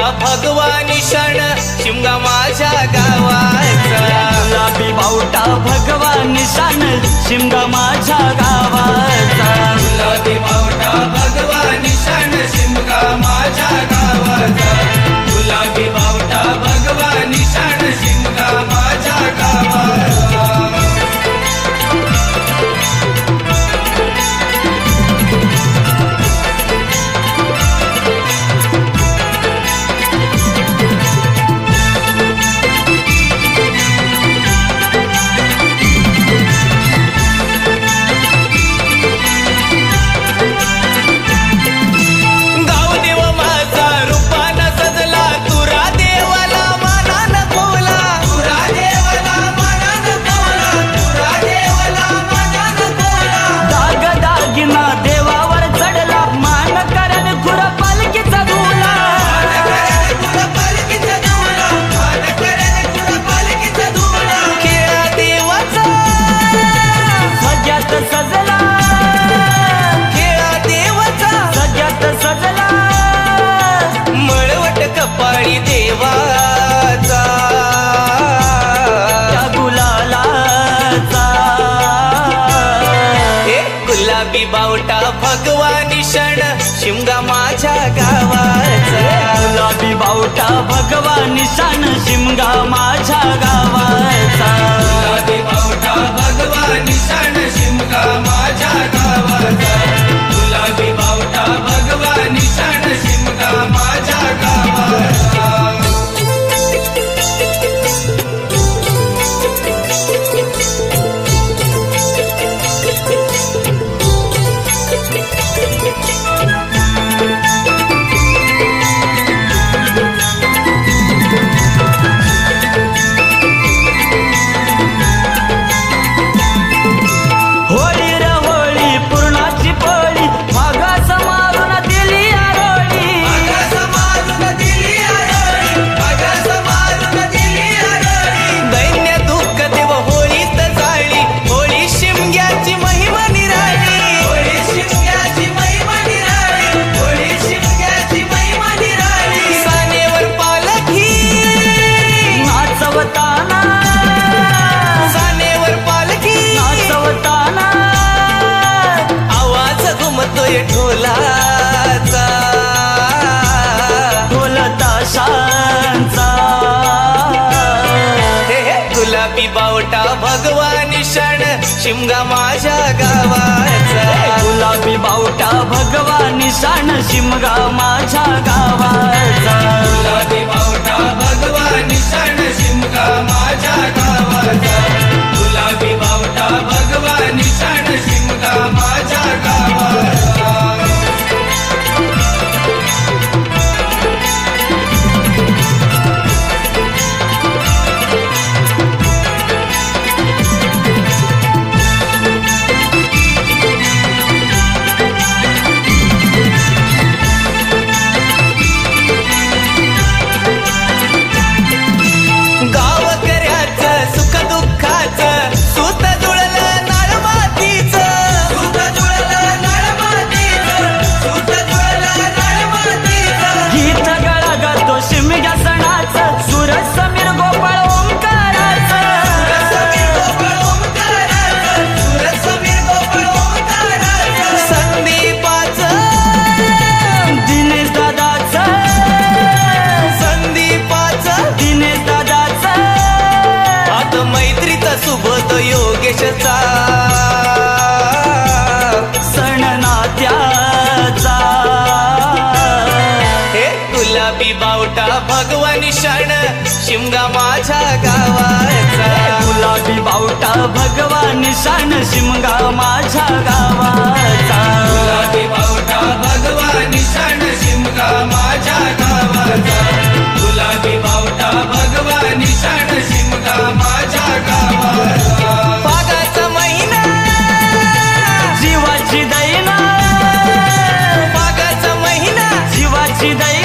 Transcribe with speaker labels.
Speaker 1: भगवानी क्षण शिमगा माझ्या गावाचा. गुलाबी बावटा भगवानी शान शिमगा माझ्या गावाचा. गुलाबी
Speaker 2: गुलाबी बावटा भगवानी
Speaker 1: क्षण. शिमगा माझ्या गावाचा. गुलाबी बावटा भगवानी सण शिमगा माझ्या गावाचा. मोठा भगवान शण शिमगा माझ्या गावाचा.
Speaker 2: गुलाबी बावटा भगवान शण शिमगा माझ्या
Speaker 1: गावा मोठा भगवान शरण शिमगा माझ्या गावाचा. गुलाबी बावटा भगवान शरण शिमगा माझ्या गावाचा. गुलाबी बावटा शिमगा माझ्या गावाचा.
Speaker 2: गुलाबी बावटा शिमगा माझ्या गावाचा. दैना.